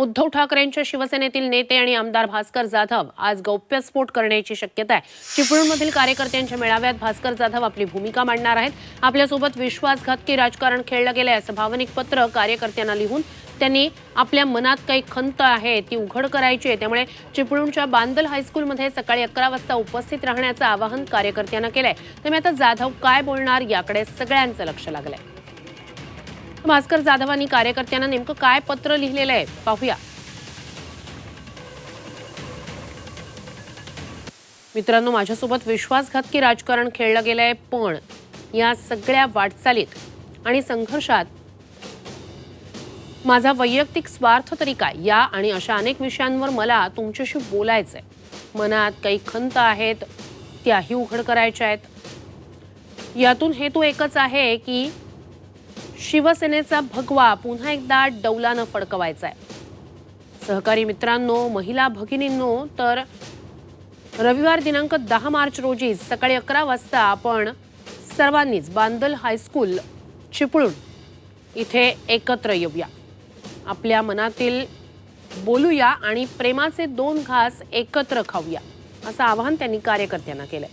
उद्धव ठाकरेंच्या शिवसेनेतील नेते आणि आमदार भास्कर जाधव आज गौप्यस्फोट करण्याची शक्यता आहे. चिपळूणमधील कार्यकर्त्यांच्या मेळाव्यात भास्कर जाधव आपली भूमिका मांडणार आहेत. आपल्यासोबत विश्वासघातकी राजकारण खेळलं गेलंय असं भावनिक पत्र कार्यकर्त्यांना लिहून त्यांनी आपल्या मनात काही खंत आहे ती उघड करायची आहे. त्यामुळे चिपळूणच्या बांदल हायस्कूलमध्ये सकाळी अकरा वाजता उपस्थित राहण्याचं आवाहन कार्यकर्त्यांना केलंय. त्यामुळे आता जाधव काय बोलणार याकडे सगळ्यांचं लक्ष लागलंय. भास्कर जाधवांनी कार्यकर्त्यांना नेमकं काय पत्र लिहिलेलं आहे? पाहूया. मित्रांनो माझ्यासोबत विश्वासघातकी राजकारण खेळलं गेलंय पण या सगळ्या वाटचालीत आणि संघर्षात माझा वैयक्तिक स्वार्थ तरी काय? या आणि अशा अनेक विषयांवर मला तुमच्याशी बोलायचं आहे मनात काही खंत आहेत त्याही उघड करायच्या आहेत. यातून हेतू एकच आहे की शिवसेनेचा भगवा पुन्हा एकदा डौलानं फडकवायचा आहे सहकारी मित्रांनो महिला भगिनींनो तर रविवार दिनांक दहा मार्च रोजी सकाळी अकरा वाजता आपण सर्वांनीच बांदल हायस्कूल चिपळूण इथे एकत्र येऊया. आपल्या मनातील बोलूया आणि प्रेमाचे दोन घास एकत्र खाऊया असं आवाहन त्यांनी कार्यकर्त्यांना केलंय.